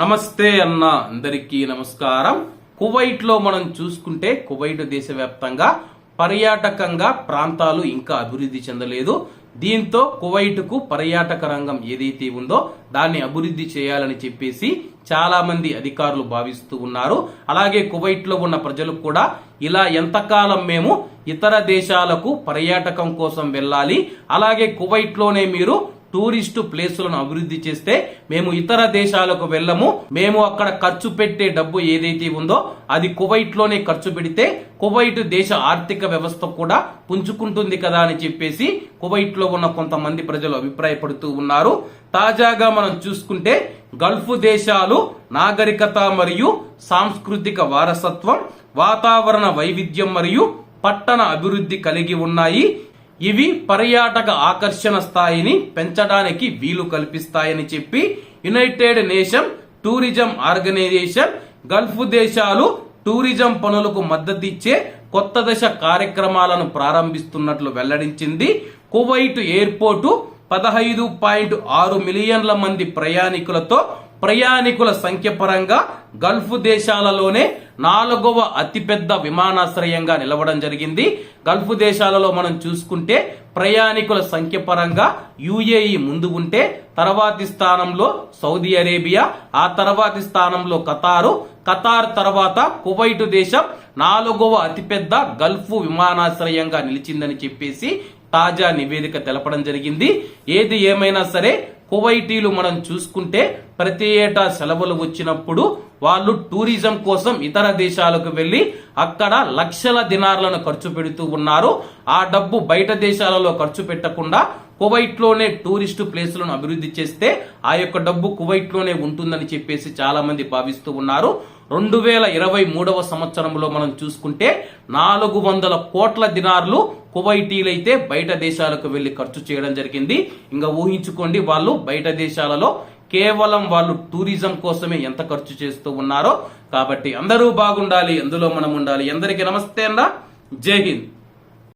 నమస్తే అన్న అందరికీ నమస్కారం. కువైట్లో మనం చూసుకుంటే కువైట్ దేశవ్యాప్తంగా పర్యాటకంగా ప్రాంతాలు ఇంకా అభివృద్ధి చెందలేదు. దీంతో కువైట్కు పర్యాటక రంగం ఏదైతే ఉందో దాన్ని అభివృద్ధి చేయాలని చెప్పేసి చాలా మంది అధికారులు భావిస్తూ ఉన్నారు. అలాగే కువైట్లో ఉన్న ప్రజలు కూడా ఇలా ఎంతకాలం మేము ఇతర దేశాలకు పర్యాటకం కోసం వెళ్ళాలి అలాగే కువైట్లోనే మీరు టూరిస్టు ప్లేసులను అభివృద్ధి చేస్తే మేము ఇతర దేశాలకు వెళ్ళము. మేము అక్కడ ఖర్చు పెట్టే డబ్బు ఏదైతే ఉందో అది కువైట్లోనే ఖర్చు పెడితే కువైట్ దేశ ఆర్థిక వ్యవస్థ కూడా పుంజుకుంటుంది కదా అని చెప్పేసి కువైట్లో ఉన్న కొంతమంది ప్రజలు అభిప్రాయపడుతూ ఉన్నారు. తాజాగా మనం చూసుకుంటే గల్ఫ్ దేశాలు నాగరికత మరియు సాంస్కృతిక వారసత్వం వాతావరణ వైవిధ్యం మరియు పట్టణ అభివృద్ధి కలిగి ఉన్నాయి. ఇవి పర్యాటక ఆకర్షణ స్థాయిని పెంచడానికి వీలు కల్పిస్తాయని చెప్పి United Nation tourism organization gulf దేశాలు టూరిజం పనులకు మద్దతిచ్చే కొత్త దశ కార్యక్రమాలను ప్రారంభిస్తున్నట్లు వెల్లడించింది. కువైట్ ఎయిర్పోర్టు పదహైదు పాయింట్ ఆరు మిలియన్ల మంది ప్రయాణికులతో ప్రయాణికుల సంఖ్య పరంగా గల్ఫ్ దేశాలలోనే నాలుగవ అతిపెద్ద విమానాశ్రయంగా నిలవడం జరిగింది. గల్ఫ్ దేశాలలో మనం చూసుకుంటే ప్రయాణికుల సంఖ్య పరంగా యుఏఈ ముందు ఉంటే తర్వాతి స్థానంలో సౌదీ అరేబియా ఆ తర్వాతి స్థానంలో ఖతారు ఖతార్ తర్వాత కువైట్ దేశం నాలుగవ అతిపెద్ద గల్ఫ్ విమానాశ్రయంగా నిలిచిందని చెప్పేసి తాజా నివేదిక తెలపడం జరిగింది. ఏది ఏమైనా సరే కువైటీలు మనం చూసుకుంటే ప్రతి ఏటా సెలవులు వచ్చినప్పుడు వాళ్ళు టూరిజం కోసం ఇతర దేశాలకు వెళ్ళి అక్కడ లక్షల దినార్లను ఖర్చు పెడుతూ ఉన్నారు. ఆ డబ్బు బయట దేశాలలో ఖర్చు పెట్టకుండా కువైట్లోనే ప్లేసులను అభివృద్ధి చేస్తే ఆ యొక్క డబ్బు కువైట్లోనే ఉంటుందని చెప్పేసి చాలా మంది భావిస్తూ ఉన్నారు. రెండు వేల ఇరవై మూడవ సంవత్సరంలో మనం చూసుకుంటే నాలుగు వందల కోట్ల దినార్లు కువైటీలైతే బయట దేశాలకు వెళ్ళి ఖర్చు చేయడం జరిగింది. ఇంకా ఊహించుకోండి వాళ్ళు బయట దేశాలలో కేవలం వాళ్ళు టూరిజం కోసమే ఎంత ఖర్చు చేస్తూ ఉన్నారో. కాబట్టి అందరూ బాగుండాలి అందులో మనం ఉండాలి. అందరికీ నమస్తే అన్న. జై హింద్.